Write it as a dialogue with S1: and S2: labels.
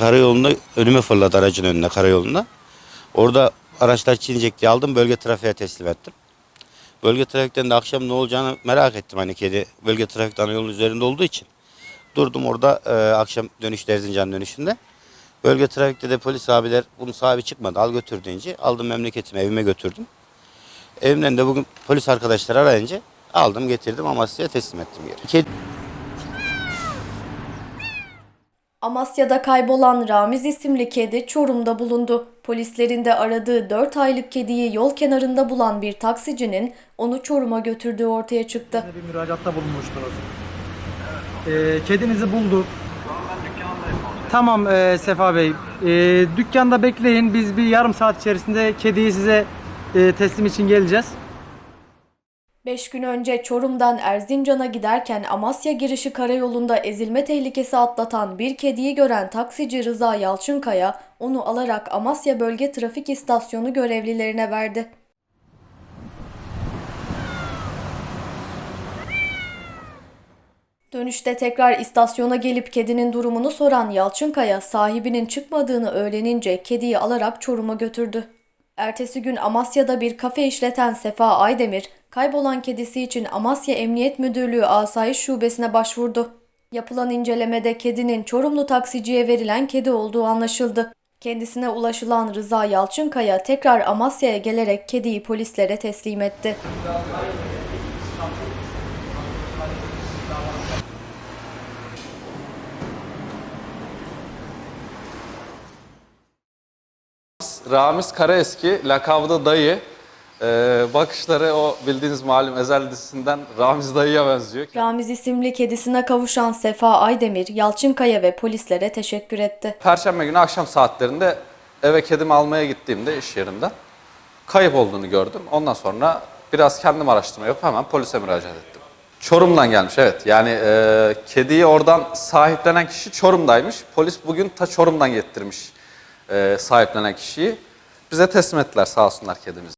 S1: Karayolunda önüme fırladı aracın önüne karayolunda. Orada araçlar çiğneyecek diye aldım bölge trafiğe teslim ettim. Bölge trafikten de akşam ne olacağını merak ettim hani kedi bölge trafik ana yolun üzerinde olduğu için. Durdum orada e, akşam dönüşte Erzincan dönüşünde. Bölge trafikte de polis abiler bunun sahibi çıkmadı al götür deyince aldım memleketime evime götürdüm. Evimden de bugün polis arkadaşlar arayınca aldım getirdim Amasya'ya teslim ettim geri. Kedi
S2: Amasya'da kaybolan Ramiz isimli kedi Çorum'da bulundu. Polislerin de aradığı 4 aylık kediyi yol kenarında bulan bir taksicinin onu Çorum'a götürdüğü ortaya çıktı.
S3: bir müracaatta bulunmuştunuz. Ee, kedinizi bulduk. Tamam e, Sefa Bey. Ee, dükkanda bekleyin. Biz bir yarım saat içerisinde kediyi size e, teslim için geleceğiz.
S2: 5 gün önce Çorum'dan Erzincan'a giderken Amasya girişi karayolunda ezilme tehlikesi atlatan bir kediyi gören taksici Rıza Yalçınkaya onu alarak Amasya Bölge Trafik İstasyonu görevlilerine verdi. Dönüşte tekrar istasyona gelip kedinin durumunu soran Yalçınkaya sahibinin çıkmadığını öğrenince kediyi alarak Çorum'a götürdü. Ertesi gün Amasya'da bir kafe işleten Sefa Aydemir, kaybolan kedisi için Amasya Emniyet Müdürlüğü Asayiş Şubesi'ne başvurdu. Yapılan incelemede kedinin Çorumlu taksiciye verilen kedi olduğu anlaşıldı. Kendisine ulaşılan Rıza Yalçınkaya tekrar Amasya'ya gelerek kediyi polislere teslim etti.
S4: Ramiz Karaeski, lakabı da dayı. Ee, bakışları o bildiğiniz malum Ezel dizisinden Ramiz dayıya benziyor.
S2: Ramiz isimli kedisine kavuşan Sefa Aydemir, Yalçınkaya ve polislere teşekkür etti.
S4: Perşembe günü akşam saatlerinde eve kedimi almaya gittiğimde iş yerinden kayıp olduğunu gördüm. Ondan sonra biraz kendim araştırma yapıp hemen polise müracaat ettim. Çorum'dan gelmiş evet. Yani e, kediyi oradan sahiplenen kişi Çorum'daymış. Polis bugün ta Çorum'dan getirmiş e, sahiplenen kişiyi. Bize teslim ettiler sağ olsunlar kedimizi.